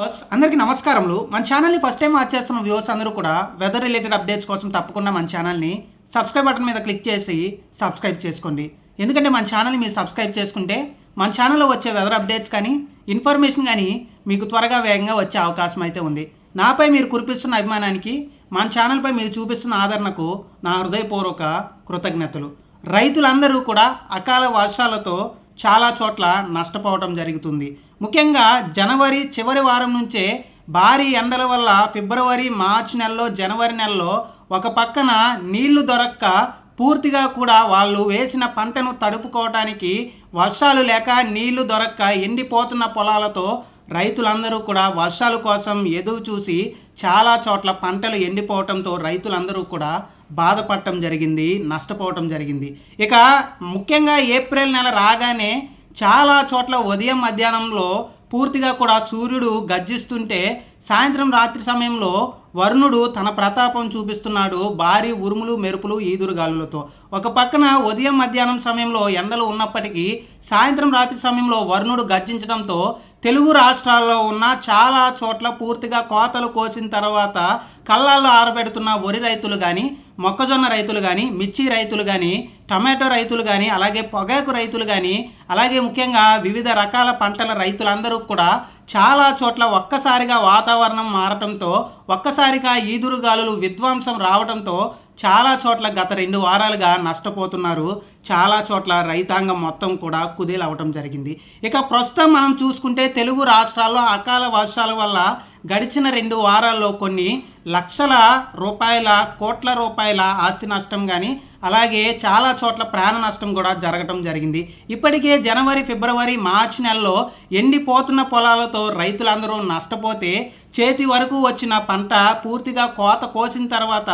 Viewers, అందరికీ నమస్కారములు. మన ఛానల్ని ఫస్ట్ టైం వాచ్ చేస్తున్న వ్యూవర్స్ అందరూ కూడా వెదర్ రిలేటెడ్ అప్డేట్స్ కోసం తప్పకుండా మన ఛానల్ని సబ్స్క్రైబ్ బటన్ మీద క్లిక్ చేసి సబ్స్క్రైబ్ చేసుకోండి. ఎందుకంటే మన ఛానల్ని మీరు సబ్స్క్రైబ్ చేసుకుంటే మన ఛానల్లో వచ్చే వెదర్ అప్డేట్స్ కానీ ఇన్ఫర్మేషన్ కానీ మీకు త్వరగా వేగంగా వచ్చే అవకాశం అయితే ఉంది. నాపై మీరు కురిపిస్తున్న అభిమానానికి మన ఛానల్పై మీరు చూపిస్తున్న ఆదరణకు నా హృదయపూర్వక కృతజ్ఞతలు. రైతులందరూ కూడా అకాల వర్షాలతో చాలా చోట్ల నష్టపోవటం జరుగుతుంది. ముఖ్యంగా జనవరి చివరి వారం నుంచే భారీ ఎండల వల్ల ఫిబ్రవరి మార్చి నెలలో జనవరి నెలలో ఒక పక్కన నీళ్ళు దొరక్క పూర్తిగా కూడా వాళ్ళు వేసిన పంటను తడుపుకోవటానికి వర్షాలు లేక నీళ్ళు దొరక్క ఎండిపోతున్న పొలాలతో రైతులందరూ కూడా వర్షాల కోసం ఎదురు చూసి చాలా చోట్ల పంటలు ఎండిపోవటంతో రైతులందరూ కూడా బాధపడటం జరిగింది నష్టపోవటం జరిగింది. ఇక ముఖ్యంగా ఏప్రిల్ నెల రాగానే చాలా చోట్ల ఉదయం మధ్యాహ్నంలో పూర్తిగా కూడా సూర్యుడు గర్జిస్తుంటే సాయంత్రం రాత్రి సమయంలో వరుణుడు తన ప్రతాపం చూపిస్తున్నాడు భారీ ఉరుములు మెరుపులు ఈదురుగాలులతో. ఒక పక్కన ఉదయం మధ్యాహ్నం సమయంలో ఎండలు ఉన్నప్పటికీ సాయంత్రం రాత్రి సమయంలో వరుణుడు గర్జించడంతో తెలుగు రాష్ట్రాల్లో ఉన్న చాలా చోట్ల పూర్తిగా కోతలు కోసిన తర్వాత కళ్ళాల్లో ఆరబెడుతున్న వరి రైతులు కానీ మొక్కజొన్న రైతులు కానీ మిర్చి రైతులు కానీ టమాటో రైతులు కానీ అలాగే పొగాకు రైతులు కానీ అలాగే ముఖ్యంగా వివిధ రకాల పంటల రైతులందరూ కూడా చాలా చోట్ల ఒక్కసారిగా వాతావరణం మారటంతో ఒక్కసారిగా ఈదురుగాలులు విధ్వంసం రావడంతో చాలా చోట్ల గత రెండు వారాలుగా నష్టపోతున్నారు. చాలా చోట్ల రైతాంగం మొత్తం కూడా కుదేలవటం జరిగింది. ఇక ప్రస్తుతం మనం చూసుకుంటే తెలుగు రాష్ట్రాల్లో అకాల వర్షాల వల్ల గడిచిన రెండు వారాల్లో కొన్ని లక్షల రూపాయల కోట్ల రూపాయల ఆస్తి నష్టం కానీ అలాగే చాలా చోట్ల ప్రాణ నష్టం కూడా జరగటం జరిగింది. ఇప్పటికే జనవరి ఫిబ్రవరి మార్చి నెలలో ఎండిపోతున్న పొలాలతో రైతులందరూ నష్టపోతే చేతి వరకు వచ్చిన పంట పూర్తిగా కోత కోసిన తర్వాత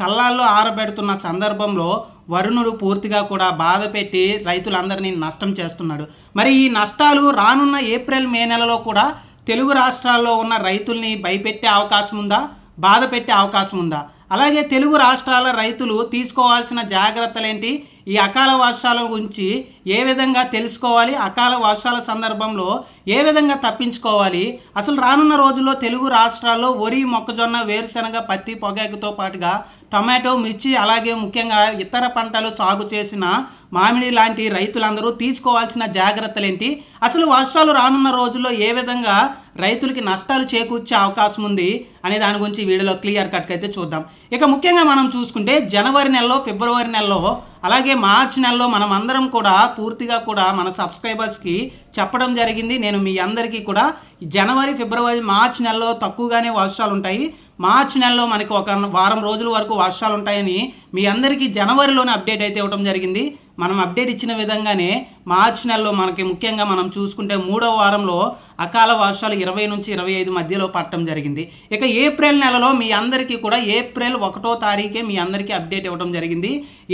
కళ్ళాల్లో ఆరబెడుతున్న సందర్భంలో వరుణుడు పూర్తిగా కూడా బాధ పెట్టి రైతులందరినీ నష్టం చేస్తున్నాడు. మరి ఈ నష్టాలు రానున్న ఏప్రిల్ మే నెలలో కూడా తెలుగు రాష్ట్రాల్లో ఉన్న రైతుల్ని భయపెట్టే అవకాశం ఉందా? బాధ పెట్టే అవకాశం ఉందా? అలాగే తెలుగు రాష్ట్రాల రైతులు తీసుకోవాల్సిన జాగ్రత్తలేంటి? ఈ అకాల వర్షాల గురించి ఏ విధంగా తెలుసుకోవాలి? అకాల వర్షాల సందర్భంలో ఏ విధంగా తప్పించుకోవాలి? అసలు రానున్న రోజుల్లో తెలుగు రాష్ట్రాల్లో వరి మొక్కజొన్న వేరుశనగ పత్తి పొగాకుతో పాటుగా టమాటో మిర్చి అలాగే ముఖ్యంగా ఇతర పంటలు సాగు చేసిన మామిడి లాంటి రైతులందరూ తీసుకోవాల్సిన జాగ్రత్తలు ఏంటి అసలు వర్షాలు రానున్న రోజుల్లో ఏ విధంగా రైతులకి నష్టాలు చేకూర్చే అవకాశం ఉంది అనే దాని గురించి వీడియోలో క్లియర్ కట్గా అయితే చూద్దాం. ఇక ముఖ్యంగా మనం చూసుకుంటే జనవరి నెలలో ఫిబ్రవరి నెలలో అలాగే మార్చి నెలలో మనం అందరం కూడా పూర్తిగా కూడా మన సబ్స్క్రైబర్స్కి చెప్పడం జరిగింది. నేను మీ అందరికీ కూడా జనవరి ఫిబ్రవరి మార్చి నెలలో తక్కువగానే వర్షాలు ఉంటాయి. మార్చి నెలలో మనకి ఒక వారం రోజుల వరకు వర్షాలు ఉంటాయని మీ అందరికీ జనవరిలోనే అప్డేట్ అయితే ఇవ్వడం జరిగింది. మనం అప్డేట్ ఇచ్చిన విధంగానే మార్చి నెలలో మనకి ముఖ్యంగా మనం చూసుకుంటే మూడో వారంలో అకాల వర్షాలు ఇరవై నుంచి ఇరవై ఐదు మధ్యలో పట్టడం జరిగింది. ఇక ఏప్రిల్ నెలలో మీ అందరికీ కూడా ఏప్రిల్ ఒకటో తారీఖే మీ అందరికీ అప్డేట్ ఇవ్వడం జరిగింది.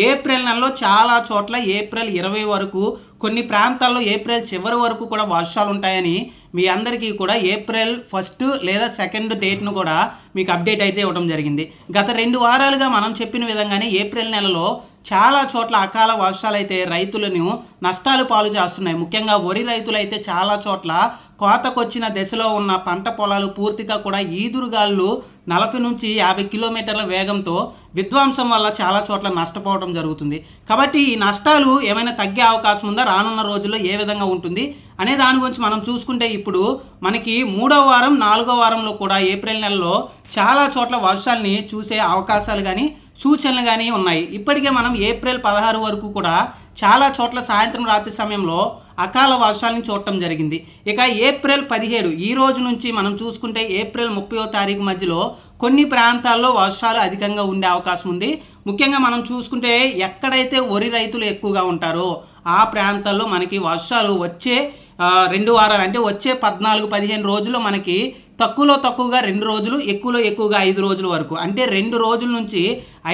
ఏప్రిల్ నెలలో చాలా చోట్ల ఏప్రిల్ ఇరవై వరకు కొన్ని ప్రాంతాల్లో ఏప్రిల్ చివరి వరకు కూడా వర్షాలు ఉంటాయని మీ అందరికీ కూడా ఏప్రిల్ ఫస్ట్ లేదా సెకండ్ డేట్ను కూడా మీకు అప్డేట్ అయితే ఇవ్వడం జరిగింది. గత రెండు వారాలుగా మనం చెప్పిన విధంగానే ఏప్రిల్ నెలలో చాలా చోట్ల అకాల వర్షాలు అయితే రైతులను నష్టాలు పాలు చేస్తున్నాయి. ముఖ్యంగా వరి రైతులు అయితే చాలా చోట్ల కోతకొచ్చిన దశలో ఉన్న పంట పొలాలు పూర్తిగా కూడా ఈదురుగాళ్ళు నలభై నుంచి యాభై కిలోమీటర్ల వేగంతో విధ్వంసం వల్ల చాలా చోట్ల నష్టపోవడం జరుగుతుంది. కాబట్టి ఈ నష్టాలు ఏమైనా తగ్గే అవకాశం ఉందా? రానున్న రోజుల్లో ఏ విధంగా ఉంటుంది? అనే దాని గురించి మనం చూసుకుంటే ఇప్పుడు మనకి మూడో వారం నాలుగో వారంలో కూడా ఏప్రిల్ నెలలో చాలా చోట్ల వర్షాలని చూసే అవకాశాలు కానీ సూచనలు కానీ ఉన్నాయి. ఇప్పటికే మనం ఏప్రిల్ పదహారు వరకు కూడా చాలా చోట్ల సాయంత్రం రాత్రి సమయంలో అకాల వర్షాలను చూడటం జరిగింది. ఇక ఏప్రిల్ పదిహేడు ఈ రోజు నుంచి మనం చూసుకుంటే ఏప్రిల్ ముప్పయో తారీఖు మధ్యలో కొన్ని ప్రాంతాల్లో వర్షాలు అధికంగా ఉండే అవకాశం ఉంది. ముఖ్యంగా మనం చూసుకుంటే ఎక్కడైతే వరి రైతులు ఎక్కువగా ఉంటారో ఆ ప్రాంతాల్లో మనకి వర్షాలు వచ్చే రెండు వారాలు అంటే వచ్చే పద్నాలుగు పదిహేను రోజుల్లో మనకి తక్కువలో తక్కువగా రెండు రోజులు ఎక్కువలో ఎక్కువగా ఐదు రోజుల వరకు. అంటే రెండు రోజుల నుంచి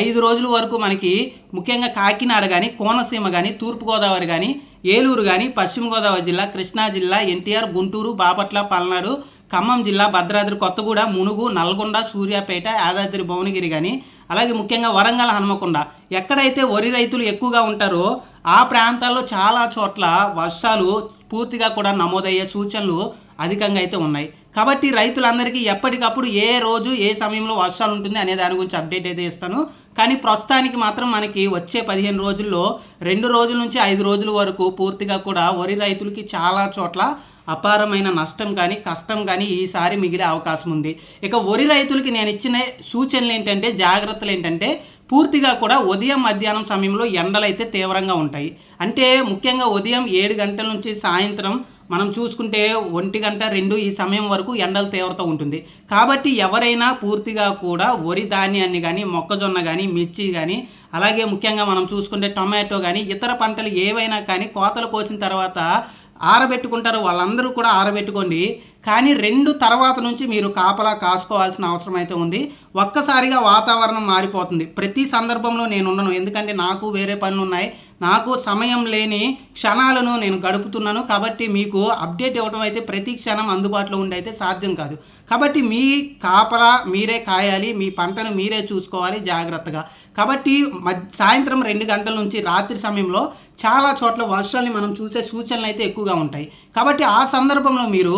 ఐదు రోజుల వరకు మనకి ముఖ్యంగా కాకినాడ కానీ కోనసీమ కానీ తూర్పుగోదావరి కానీ ఏలూరు కానీ పశ్చిమ గోదావరి జిల్లా కృష్ణా జిల్లా ఎన్టీఆర్ గుంటూరు బాపట్ల పల్నాడు ఖమ్మం జిల్లా భద్రాద్రి కొత్తగూడ మునుగు నల్గొండ సూర్యాపేట యాదాద్రి భువనగిరి కానీ అలాగే ముఖ్యంగా వరంగల్ హనుమకొండ. ఎక్కడైతే వరి రైతులు ఎక్కువగా ఉంటారో ఆ ప్రాంతాల్లో చాలా చోట్ల వర్షాలు పూర్తిగా కూడా నమోదయ్యే సూచనలు అధికంగా అయితే ఉన్నాయి. కాబట్టి రైతులందరికీ ఎప్పటికప్పుడు ఏ రోజు ఏ సమయంలో వర్షాలు ఉంటుంది అనే దాని గురించి అప్డేట్ అయితే ఇస్తాను. కానీ ప్రస్తుతానికి మాత్రం మనకి వచ్చే పదిహేను రోజుల్లో రెండు రోజుల నుంచి ఐదు రోజుల వరకు పూర్తిగా కూడా వరి రైతులకి చాలా చోట్ల అపారమైన నష్టం కానీ కష్టం కానీ ఈసారి మిగిలే అవకాశం ఉంది. ఇక వరి రైతులకి నేను ఇచ్చిన సూచనలు ఏంటంటే జాగ్రత్తలు ఏంటంటే పూర్తిగా కూడా ఉదయం మధ్యాహ్నం సమయంలో ఎండలైతే తీవ్రంగా ఉంటాయి. అంటే ముఖ్యంగా ఉదయం ఏడు గంటల నుంచి సాయంత్రం మనం చూసుకుంటే ఒంటి గంట రెండు ఈ సమయం వరకు ఎండల తీవ్రత ఉంటుంది. కాబట్టి ఎవరైనా పూర్తిగా కూడా వరి ధాన్యాన్ని కానీ మొక్కజొన్న కానీ మిర్చి కానీ అలాగే ముఖ్యంగా మనం చూసుకుంటే టొమాటో కానీ ఇతర పంటలు ఏవైనా కానీ కోతలు కోసిన తర్వాత ఆరబెట్టుకుంటారు. వాళ్ళందరూ కూడా ఆరబెట్టుకోండి. కానీ రెండు తర్వాత నుంచి మీరు కాపలా కాసుకోవాల్సిన అవసరం అయితే ఉంది. ఒక్కసారిగా వాతావరణం మారిపోతుంది. ప్రతి సందర్భంలో నేను ఉండను. ఎందుకంటే నాకు వేరే పనులు ఉన్నాయి. నాకు సమయం లేని క్షణాలను నేను గడుపుతున్నాను కాబట్టి మీకు అప్డేట్ ఇవ్వడం అయితే ప్రతి క్షణం అందుబాటులో ఉండి అయితే సాధ్యం కాదు. కాబట్టి మీ కాపలా మీరే కాయాలి మీ పంటను మీరే చూసుకోవాలి జాగ్రత్తగా. కాబట్టి సాయంత్రం రెండు గంటల నుంచి రాత్రి సమయంలో చాలా చోట్ల వర్షాలని మనం చూసే సూచనలు అయితే ఎక్కువగా ఉంటాయి. కాబట్టి ఆ సందర్భంలో మీరు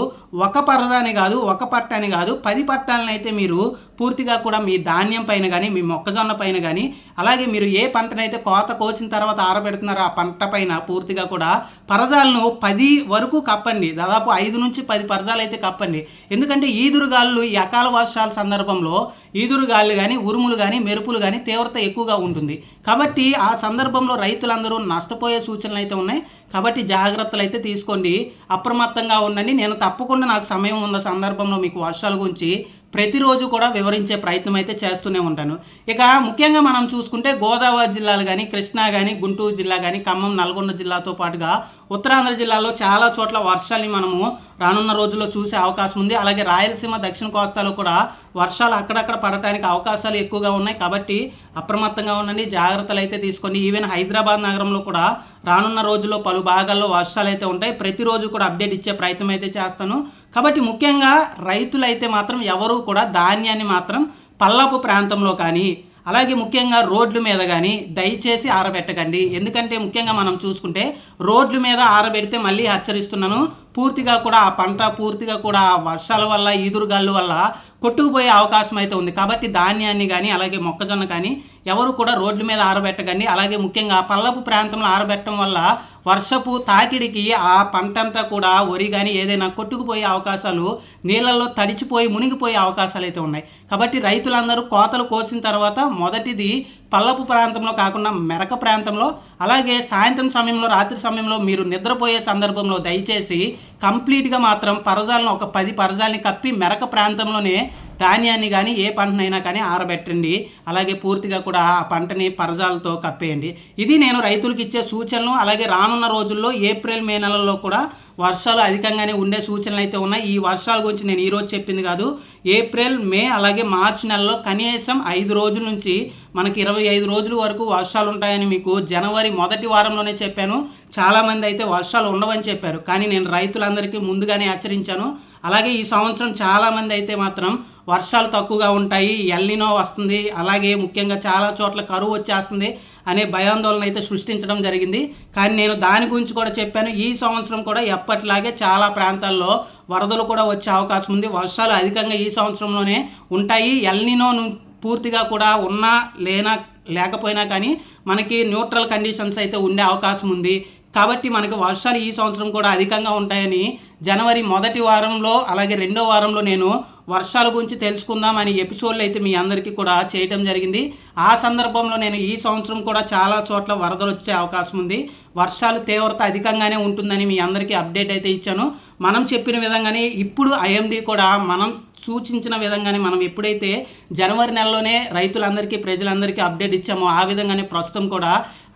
ఒక పరదాని కాదు ఒక పట్టని కాదు పది పట్టాలని అయితే మీరు పూర్తిగా కూడా మీ ధాన్యం పైన కానీ మీ మొక్కజొన్న పైన కానీ అలాగే మీరు ఏ పంటనైతే కోత కోసిన తర్వాత ఆరబెడుతున్నారో ఆ పంట పైన పూర్తిగా కూడా పరదాలను పది వరకు కప్పండి. దాదాపు ఐదు నుంచి పది పరదాలు అయితే కప్పండి. ఎందుకంటే ఈదురుగాళ్ళు ఈ అకాల వర్షాల సందర్భంలో ఈదురుగాళ్ళు కానీ ఉరుములు కానీ మెరుపులు కానీ తీవ్రత ఎక్కువగా ఉంటుంది. కాబట్టి ఆ సందర్భంలో రైతులందరూ నష్టపోయే సూచనలు అయితే ఉన్నాయి. కాబట్టి జాగ్రత్తలు అయితే తీసుకోండి. అప్రమత్తంగా ఉండండి. నేను తప్పకుండా నాకు సమయం ఉన్న సందర్భంలో మీకు వర్షాల గురించి ప్రతిరోజు కూడా వివరించే ప్రయత్నం అయితే చేస్తూనే ఉంటాను. ఇక ముఖ్యంగా మనం చూసుకుంటే గోదావరి జిల్లాలు కానీ కృష్ణా కానీ గుంటూరు జిల్లా కానీ ఖమ్మం నల్గొండ జిల్లాతో పాటుగా ఉత్తరాంధ్ర జిల్లాలో చాలా చోట్ల వర్షాలని మనము రానున్న రోజుల్లో చూసే అవకాశం ఉంది. అలాగే రాయలసీమ దక్షిణ కోస్తాలో కూడా వర్షాలు అక్కడక్కడ పడటానికి అవకాశాలు ఎక్కువగా ఉన్నాయి. కాబట్టి అప్రమత్తంగా ఉండండి జాగ్రత్తలు అయితే తీసుకోండి. ఈవెన్ హైదరాబాద్ నగరంలో కూడా రానున్న రోజుల్లో పలు భాగాల్లో వర్షాలు అయితే ఉంటాయి. ప్రతిరోజు కూడా అప్డేట్ ఇచ్చే ప్రయత్నం అయితే చేస్తాను. కాబట్టి ముఖ్యంగా రైతులైతే మాత్రం ఎవరూ కూడా ధాన్యాన్ని మాత్రం పల్లపు ప్రాంతంలో కానీ అలాగే ముఖ్యంగా రోడ్ల మీద కానీ దయచేసి ఆరబెట్టకండి. ఎందుకంటే ముఖ్యంగా మనం చూసుకుంటే రోడ్ల మీద ఆరబెడితే మళ్ళీ హెచ్చరిస్తున్నాను. పూర్తిగా కూడా ఆ పంట పూర్తిగా కూడా వర్షాల వల్ల ఈదురుగాళ్ళు వల్ల కొట్టుకుపోయే అవకాశం అయితే ఉంది. కాబట్టి ధాన్యాన్ని కానీ అలాగే మొక్కజొన్న కానీ ఎవరు కూడా రోడ్ల మీద ఆరబెట్టకండి. అలాగే ముఖ్యంగా పల్లపు ప్రాంతంలో ఆరబెట్టడం వల్ల వర్షపు తాకిడికి ఆ పంట అంతా కూడా వరి కానీ ఏదైనా కొట్టుకుపోయే అవకాశాలు నీళ్ళల్లో తడిచిపోయి మునిగిపోయే అవకాశాలు అయితే ఉన్నాయి. కాబట్టి రైతులందరూ కోతలు కోసిన తర్వాత మొదటిది పల్లపు ప్రాంతంలో కాకుండా మెరక ప్రాంతంలో అలాగే సాయంత్రం సమయంలో రాత్రి సమయంలో మీరు నిద్రపోయే సందర్భంలో దయచేసి కంప్లీట్గా మాత్రం పరజాలను ఒక పది పరజాలని కప్పి మెరక ప్రాంతంలోనే ధాన్యాన్ని కానీ ఏ పంటనైనా కానీ ఆరబెట్టండి. అలాగే పూర్తిగా కూడా ఆ పంటని పరజాలతో కప్పేయండి. ఇది నేను రైతులకు ఇచ్చే సూచనలు అలాగే రానున్న రోజుల్లో ఏప్రిల్ మే నెలల్లో కూడా వర్షాలు అధికంగానే ఉండే సూచనలు అయితే ఉన్నాయి. ఈ వర్షాల గురించి నేను ఈరోజు చెప్పింది కాదు. ఏప్రిల్ మే అలాగే మార్చ్ నెలలో కనీసం ఐదు రోజుల నుంచి మనకి ఇరవై ఐదు రోజుల వరకు వర్షాలు ఉంటాయని మీకు జనవరి మొదటి వారంలోనే చెప్పాను. చాలామంది అయితే వర్షాలు ఉండవని చెప్పారు. కానీ నేను రైతులందరికీ ముందుగానే హెచ్చరించాను. అలాగే ఈ సంవత్సరం చాలామంది అయితే మాత్రం వర్షాలు తక్కువగా ఉంటాయి ఎల్లినో వస్తుంది అలాగే ముఖ్యంగా చాలా చోట్ల కరువు వచ్చేస్తుంది అనే భయాందోళన అయితే సృష్టించడం జరిగింది. కానీ నేను దాని గురించి కూడా చెప్పాను. ఈ సంవత్సరం కూడా ఎప్పటిలాగే చాలా ప్రాంతాల్లో వరదలు కూడా వచ్చే అవకాశం ఉంది. వర్షాలు అధికంగా ఈ సంవత్సరంలోనే ఉంటాయి. ఎల్నినో పూర్తిగా కూడా ఉన్నా లేనా లేకపోయినా కానీ మనకి న్యూట్రల్ కండిషన్స్ అయితే ఉండే అవకాశం ఉంది. కాబట్టి మనకు వర్షాలు ఈ సంవత్సరం కూడా అధికంగా ఉంటాయని జనవరి మొదటి వారంలో అలాగే రెండో వారంలో నేను వర్షాల గురించి తెలుసుకుందాం అని ఎపిసోడ్లు అయితే మీ అందరికీ కూడా చేయడం జరిగింది. ఆ సందర్భంలో నేను ఈ సంవత్సరం కూడా చాలా చోట్ల వరదలు వచ్చే అవకాశం ఉంది. వర్షాలు తీవ్రత అధికంగానే ఉంటుందని మీ అందరికీ అప్డేట్ అయితే ఇచ్చాను. మనం చెప్పిన విధంగానే ఇప్పుడు ఐఎండి కూడా మనం సూచించిన విధంగానే మనం ఎప్పుడైతే జనవరి నెలలోనే రైతులందరికీ ప్రజలందరికీ అప్డేట్ ఇచ్చామో ఆ విధంగానే ప్రస్తుతం కూడా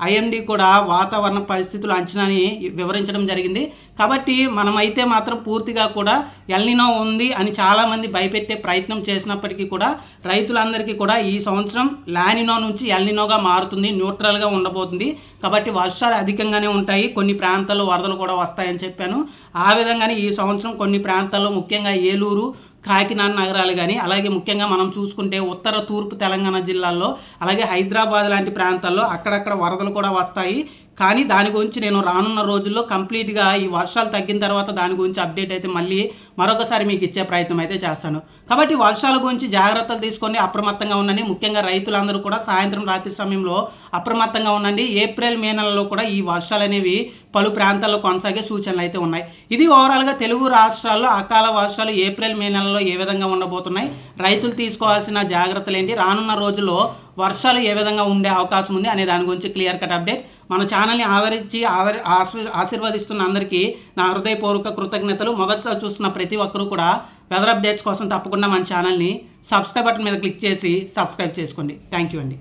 ఐఎండి కూడా వాతావరణ పరిస్థితులు అంచనాని వివరించడం జరిగింది. కాబట్టి మనమైతే మాత్రం పూర్తిగా కూడా ఎల్నినో ఉంది అని చాలామంది భయపెట్టే ప్రయత్నం చేసినప్పటికీ కూడా రైతులందరికీ కూడా ఈ సంవత్సరం లానినో నుంచి ఎల్నినోగా మారుతుంది న్యూట్రల్గా ఉండబోతుంది. కాబట్టి వర్షాలు అధికంగానే ఉంటాయి కొన్ని ప్రాంతాల్లో వరదలు కూడా వస్తాయని చెప్పాను. ఆ విధంగానే ఈ సంవత్సరం కొన్ని ప్రాంతాల్లో ముఖ్యంగా ఏలూరు కాకినాడ నగరాలు కానీ అలాగే ముఖ్యంగా మనం చూసుకుంటే ఉత్తర తూర్పు తెలంగాణ జిల్లాల్లో అలాగే హైదరాబాద్ లాంటి ప్రాంతాల్లో అక్కడక్కడ వరదలు కూడా వస్తాయి. కానీ దాని గురించి నేను రానున్న రోజుల్లో కంప్లీట్గా ఈ వర్షాలు తగ్గిన తర్వాత దాని గురించి అప్డేట్ అయితే మళ్ళీ మరొకసారి మీకు ఇచ్చే ప్రయత్నం అయితే చేస్తాను. కాబట్టి వర్షాల గురించి జాగ్రత్తలు తీసుకొని అప్రమత్తంగా ఉండండి. ముఖ్యంగా రైతులందరూ కూడా సాయంత్రం రాత్రి సమయంలో అప్రమత్తంగా ఉండండి. ఏప్రిల్ మే నెలలో కూడా ఈ వర్షాలు అనేవి పలు ప్రాంతాల్లో కొనసాగే సూచనలు అయితే ఉన్నాయి. ఇది ఓవరాల్గా తెలుగు రాష్ట్రాల్లో అకాల వర్షాలు ఏప్రిల్ మే నెలలో ఏ విధంగా ఉండబోతున్నాయి? రైతులు తీసుకోవాల్సిన జాగ్రత్తలు ఏంటి రానున్న రోజుల్లో వర్షాలు ఏ విధంగా ఉండే అవకాశం ఉంది అనే దాని గురించి క్లియర్ కట్ అప్డేట్. మన ఛానల్ని ఆదరించి ఆదరి ఆశీ- ఆశీర్వదిస్తున్న అందరికీ నా హృదయపూర్వక కృతజ్ఞతలు. మొదటిసారి చూస్తున్న ప్రతి ఒక్కరూ కూడా వెదర్ అప్డేట్స్ కోసం తప్పకుండా మన ఛానల్ని సబ్స్క్రైబ్ బటన్ మీద క్లిక్ చేసి సబ్స్క్రైబ్ చేసుకోండి. థ్యాంక్ యూ అండి.